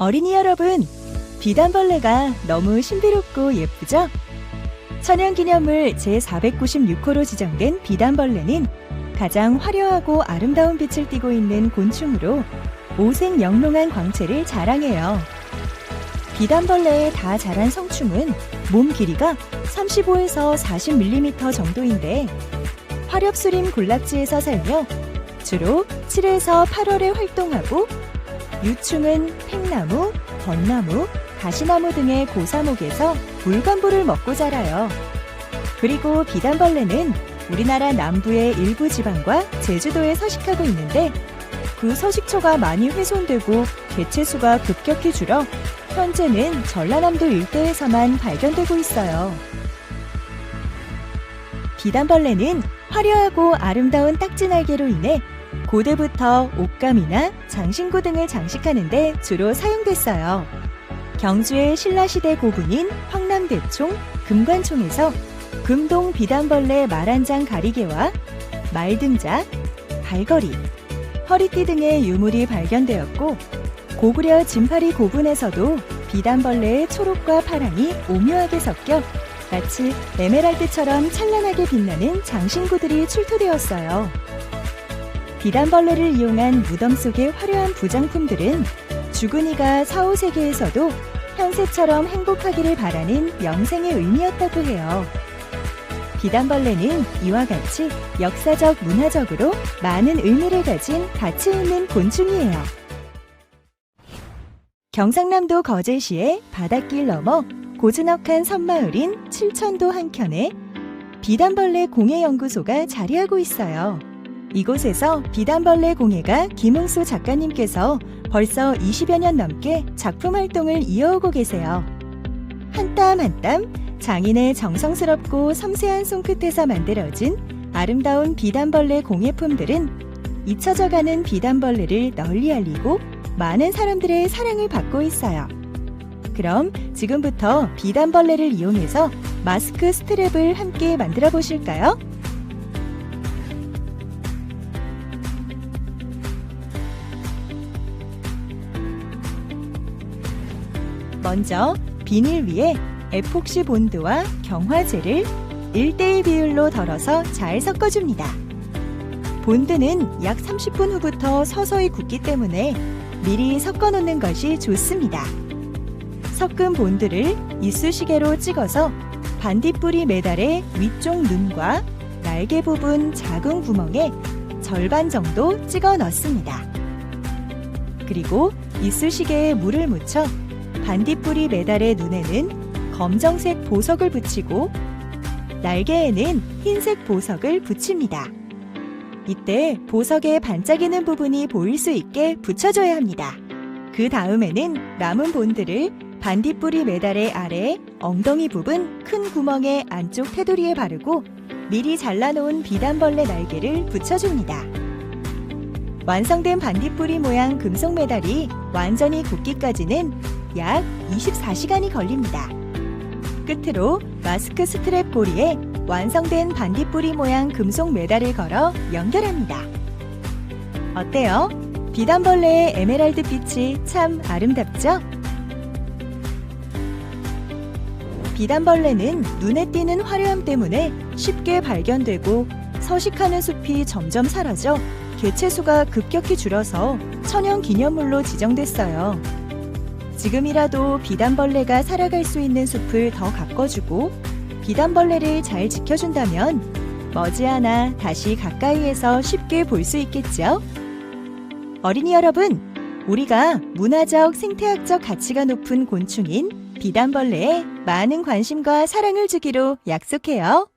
어린이 여러분, 비단벌레가 너무 신비롭고 예쁘죠? 천연기념물 제496호로 지정된 비단벌레는 가장 화려하고 아름다운 빛을 띠고 있는 곤충으로 오색 영롱한 광채를 자랑해요. 비단벌레의 다 자란 성충은 몸 길이가 35에서 40mm 정도인데 화렵수림 군락지에서 살며 주로 7에서 8월에 활동하고 유충은 팽나무, 벚나무, 가시나무 등의 고사목에서 물관부를 먹고 자라요. 그리고 비단벌레는 우리나라 남부의 일부 지방과 제주도에 서식하고 있는데 그 서식처가 많이 훼손되고 개체수가 급격히 줄어 현재는 전라남도 일대에서만 발견되고 있어요. 비단벌레는 화려하고 아름다운 딱지 날개로 인해 고대부터 옷감이나 장신구 등을 장식하는데 주로 사용됐어요. 경주의 신라시대 고분인 황남대총, 금관총에서 금동 비단벌레 말한장 가리개와 말등자, 갈거리, 허리띠 등의 유물이 발견되었고 고구려 진파리 고분에서도 비단벌레의 초록과 파랑이 오묘하게 섞여 마치 에메랄드처럼 찬란하게 빛나는 장신구들이 출토되었어요. 비단벌레를 이용한 무덤 속의 화려한 부장품들은 주근이가 4, 5세기에서도 현세처럼 행복하기를 바라는 영생의 의미였다고 해요. 비단벌레는 이와 같이 역사적, 문화적으로 많은 의미를 가진 가치 있는 곤충이에요. 경상남도 거제시의 바닷길 너머 고즈넉한 섬마을인 칠천도 한켠에 비단벌레 공예연구소가 자리하고 있어요. 이곳에서 비단벌레 공예가 김웅수 작가님께서 벌써 20여 년 넘게 작품 활동을 이어오고 계세요. 한 땀 한 땀 장인의 정성스럽고 섬세한 손끝에서 만들어진 아름다운 비단벌레 공예품들은 잊혀져가는 비단벌레를 널리 알리고 많은 사람들의 사랑을 받고 있어요. 그럼 지금부터 비단벌레를 이용해서 마스크 스트랩을 함께 만들어 보실까요? 먼저 비닐 위에 에폭시 본드와 경화제를 1대1 비율로 덜어서 잘 섞어줍니다. 본드는 약 30분 후부터 서서히 굳기 때문에 미리 섞어 놓는 것이 좋습니다. 섞은 본드를 이쑤시개로 찍어서 반딧불이 메달의 위쪽 눈과 날개 부분 작은 구멍에 절반 정도 찍어 넣습니다. 그리고 이쑤시개에 물을 묻혀 반딧불이 메달의 눈에는 검정색 보석을 붙이고 날개에는 흰색 보석을 붙입니다. 이때 보석의 반짝이는 부분이 보일 수 있게 붙여줘야 합니다. 그 다음에는 남은 본드를 반딧불이 메달의 아래 엉덩이 부분 큰 구멍의 안쪽 테두리에 바르고 미리 잘라놓은 비단벌레 날개를 붙여줍니다. 완성된 반딧불이 모양 금속 메달이 완전히 굳기까지는 약 24시간이 걸립니다. 끝으로 마스크 스트랩 고리에 완성된 반딧불이 모양 금속 메달을 걸어 연결합니다. 어때요? 비단벌레의 에메랄드 빛이 참 아름답죠? 비단벌레는 눈에 띄는 화려함 때문에 쉽게 발견되고 서식하는 숲이 점점 사라져 개체수가 급격히 줄어서 천연 기념물로 지정됐어요. 지금이라도 비단벌레가 살아갈 수 있는 숲을 더 가꿔주고 비단벌레를 잘 지켜준다면 머지않아 다시 가까이에서 쉽게 볼 수 있겠죠? 어린이 여러분, 우리가 문화적, 생태학적 가치가 높은 곤충인 비단벌레에 많은 관심과 사랑을 주기로 약속해요.